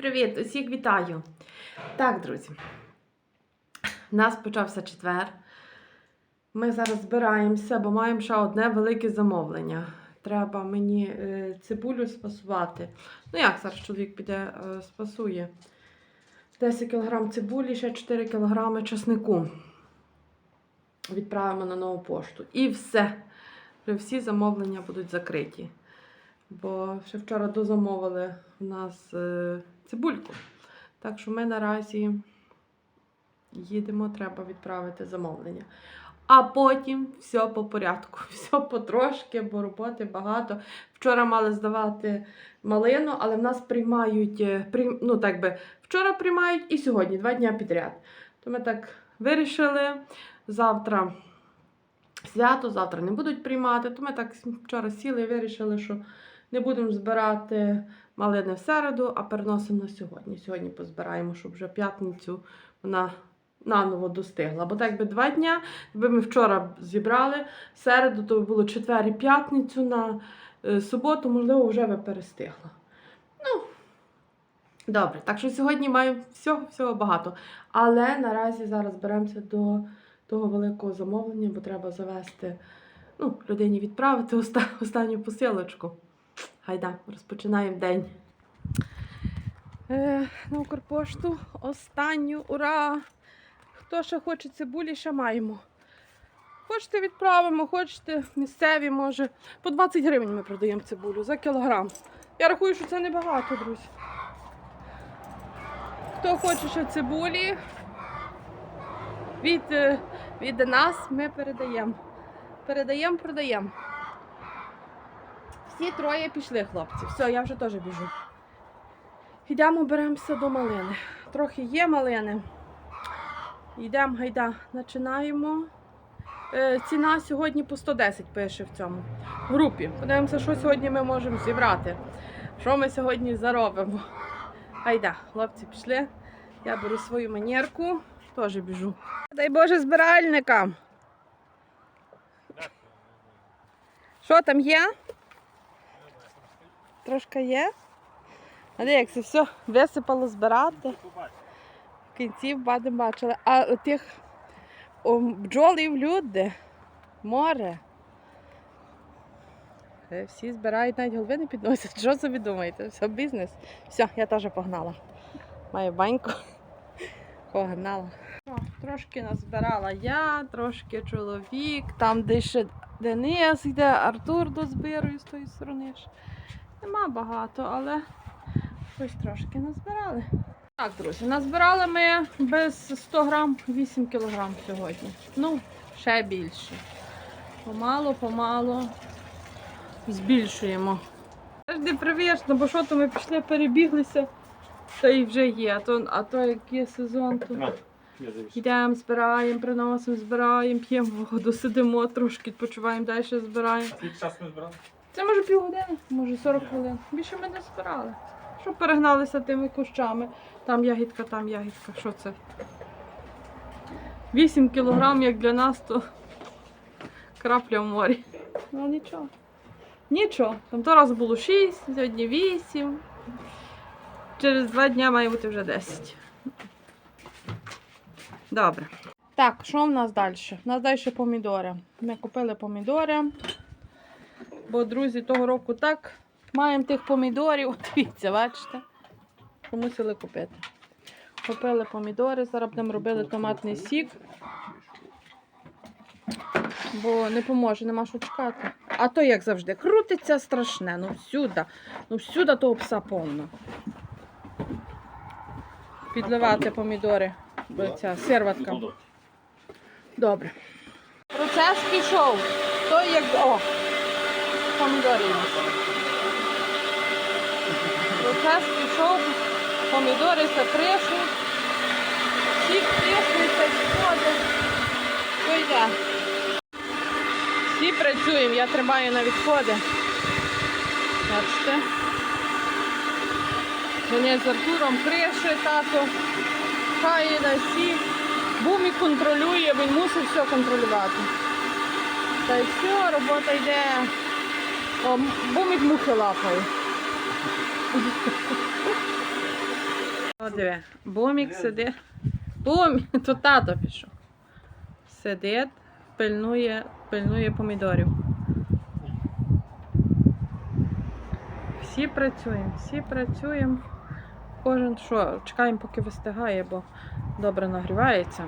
Привіт, усіх вітаю. Так, друзі, у нас почався четвер. Ми зараз збираємося, бо маємо ще одне велике замовлення. Треба мені е, цибулю спасувати. Ну як зараз чоловік піде, е, спасує. 10 кг цибулі, ще 4 кг чеснику. Відправимо на нову пошту. І все. Всі замовлення будуть закриті. Бо ще вчора дозамовили у нас е, цибульку. Так що ми наразі їдемо, треба відправити замовлення. А потім все по порядку, все потрошки, бо роботи багато. Вчора мали здавати малину, але в нас приймають, е, ну так би, вчора приймають і сьогодні, два дні підряд. То ми так вирішили. Завтра свято, завтра не будуть приймати. То ми так вчора сіли і вирішили, що не будемо збирати малини в середу, а переносимо на сьогодні. Сьогодні позбираємо, щоб вже п'ятницю вона наново достигла. Бо так би два дня, якби ми вчора зібрали середу, то було четвер і п'ятницю на е, суботу, можливо, вже би перестигла. Ну, добре, так що сьогодні маємо всього, всього багато. Але наразі зараз беремося до того великого замовлення, бо треба завести, ну, людині відправити останню посилочку. Гайда, розпочинаємо день. Е, на Укрпошту останню, ура! Хто ще хоче цибулі, ще маємо. Хочете відправимо, хочете місцеві, може. По 20 гривень ми продаємо цибулю за кілограм. Я рахую, що це небагато, друзі. Хто хоче ще цибулі, від, е, від нас ми передаємо. Передаємо, продаємо. Всі троє пішли, хлопці. Все, я вже теж біжу. Йдемо, беремося до малини. Трохи є малини. Йдемо, гайда, починаємо. Е, ціна сьогодні по 110 пише в цьому групі. Подивимося, що сьогодні ми можемо зібрати. Що ми сьогодні заробимо. Гайда, хлопці пішли. Я беру свою манірку, теж біжу. Дай Боже збиральникам. Що там є? Трошки є. А як це все висипало збирати. В кінці бадем бачили. А тих бджолів люди, море. Е, Всі збирають, навіть голови не підносять. Що собі думаєте? Все бізнес. Все, я теж погнала. Маю баньку. Погнала. Трошки назбирала я, трошки чоловік, там де ще Денис йде, Артур дозбирує з тої сторони. Нема багато, але ось трошки назбирали. Так, друзі, назбирали ми без 100 грам 8 кілограм сьогодні. Ну, ще більше. Помалу збільшуємо. Завжди привично, бо що то ми пішли, перебіглися, то і вже є. А то, а то як є сезон, то йдемо, збираємо, приносимо, збираємо, п'ємо воду, сидимо, трошки відпочиваємо, далі збираємо. Скільки часу ми збирали? Це може півгодини, може 40 хвилин. Більше ми не збирали. Щоб перегналися тими кущами. Там ягідка, там ягідка. Що це? 8 кілограм, як для нас, то крапля в морі. Ну нічого. Нічого. Там то раз було 6, сьогодні 8. Через два дні має бути вже 10. Добре. Так, що в нас далі? У нас далі помідори. Ми купили помідори. Бо, друзі, того року так маємо тих помідорів. Дивіться, бачите? Що мусили купити. Купили помідори, зараз будемо робити томатний сік. Бо не поможе, нема що чекати. А то, як завжди, крутиться страшне. Ну всюди. Ну всюди того пса повно. Підливати помідори. Бо ця сирватка. Добре. Процес пішов. Той як. О! Нас. Процес пішов. Помідори закришу. Всі втиснуться, сходить. Що йде? Всі працюємо, я тримаю на відходи. Бачите? Вони з Артуром криші, тато. Хай на всі. Бумі контролює, він мусить все контролювати. Та й все, робота йде. О, бумік мухи лапає. О, диви, бумік сидить. Бумік, то тато пішов. Сидить, пильнує, пильнує помідорів. Всі працюємо, всі працюємо. Кожен що, чекаємо, поки вистигає, бо добре нагрівається.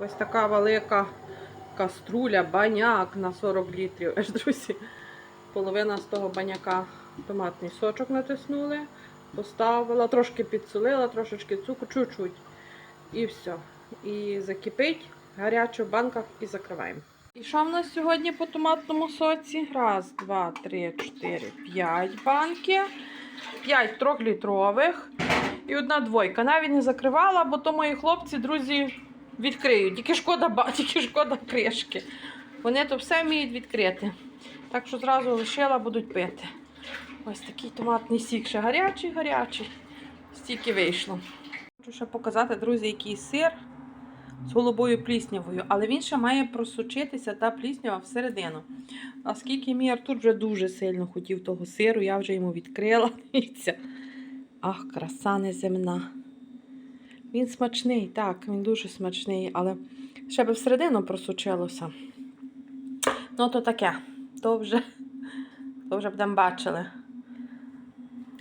Ось така велика каструля, баняк на 40 літрів. Аж, друзі, половина з того баняка томатний сочок натиснули, поставила, трошки підсолила, трошечки цукру, чуть-чуть. І все. І закипить гаряче в банках і закриваємо. І що в нас сьогодні по томатному соці? Раз, два, три, чотири, п'ять банки. П'ять трьохлітрових і одна двойка. Навіть не закривала, бо то мої хлопці, друзі, відкриють. Тільки шкода, тільки шкода кришки. Вони то все вміють відкрити. Так що зразу лишила, будуть пити. Ось такий томатний сік ще гарячий, гарячий. Стільки вийшло. Хочу ще показати, друзі, який сир з голубою пліснявою, але він ще має просочитися та пліснява всередину. Оскільки мій Артур вже дуже сильно хотів того сиру, я вже йому відкрила. Ах, краса неземна. Він смачний, так, він дуже смачний, але ще би всередину просочилося. Ну, то таке, то вже, то вже будемо бачили.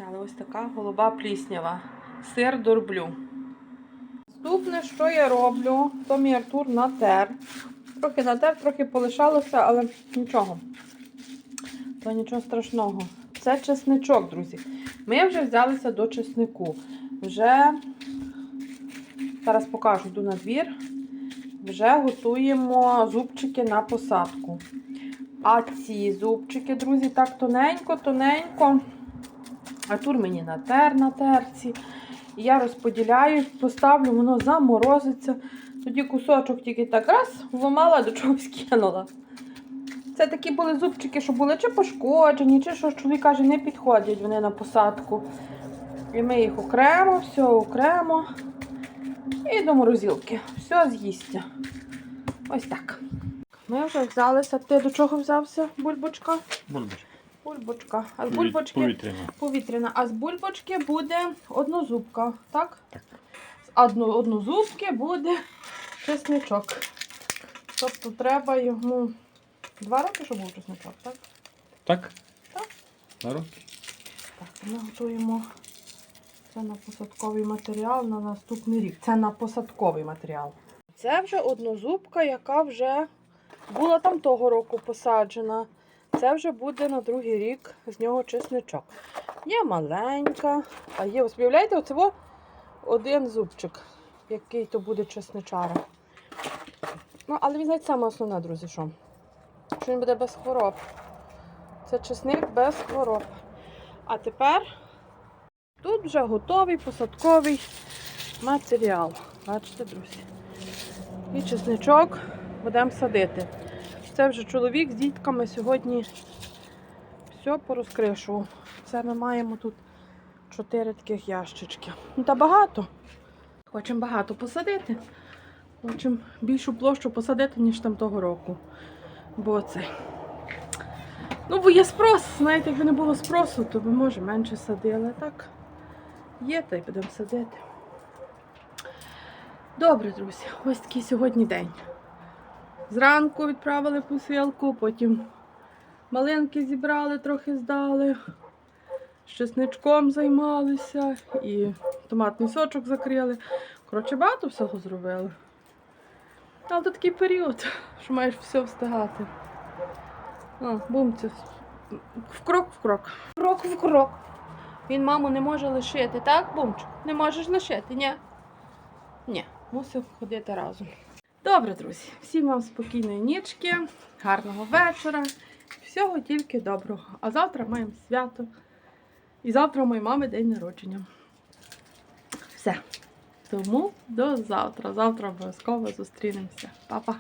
Але ось така голуба пліснява. Сир дорблю. Наступне, що я роблю, то мій Артур натер. Трохи натер, трохи полишалося, але нічого. То нічого страшного. Це чесничок, друзі. Ми вже взялися до чеснику. Вже, зараз покажу, йду на двір. Вже готуємо зубчики на посадку. А ці зубчики, друзі, так тоненько, тоненько. Артур мені натер на терці. І я розподіляю, поставлю, воно заморозиться. Тоді кусочок тільки так раз вломала, до чогось кинула. Це такі були зубчики, що були чи пошкоджені, чи що чоловік каже, не підходять вони на посадку. І ми їх окремо, все окремо. І до морозилки. Все з'їсться. Ось так. Ми вже взялися. Ти до чого взявся, бульбочка? Бульбочка. Бульбочка. А з бульбочки Повітряна. повітряна. А з бульбочки буде однозубка, так? Так. З одно, однозубки буде чесничок. Тобто треба йому два роки, щоб був чесничок, так? Так? Так. На руки. Так, ми готуємо це на посадковий матеріал на наступний рік. Це на посадковий матеріал. Це вже однозубка, яка вже була там того року посаджена. Це вже буде на другий рік з нього чесничок. Є маленька, а є, ось уявляєте, оце один зубчик, який то буде чесничара. Ну, але він знаєте, саме основне, друзі, що? Що він буде без хвороб. Це чесник без хвороб. А тепер тут вже готовий посадковий матеріал. Бачите, друзі. І чесничок будемо садити. Це вже чоловік з дітками сьогодні все порозкришував. Це ми маємо тут чотири таких ящички. Ну та багато. Хочемо багато посадити. Хочемо більшу площу посадити, ніж там того року. Бо це. Ну, бо є спрос. Знаєте, якби не було спросу, то би може менше садили. Так, є, та й будемо садити. Добре, друзі, ось такий сьогодні день. Зранку відправили посилку, потім малинки зібрали, трохи здали, з чесничком займалися і томатний сочок закрили. Коротше, багато всього зробили. Але то такий період, що маєш все встигати. А, бумця. В крок в крок. Крок в крок. Він маму не може лишити, так, бумчик? Не можеш лишити, ні? Ні, мусив ходити разом. Добре, друзі, всім вам спокійної нічки, гарного вечора, всього тільки доброго. А завтра маємо свято. І завтра у моєї мами день народження. Все. Тому до завтра. Завтра обов'язково зустрінемося. Па-па!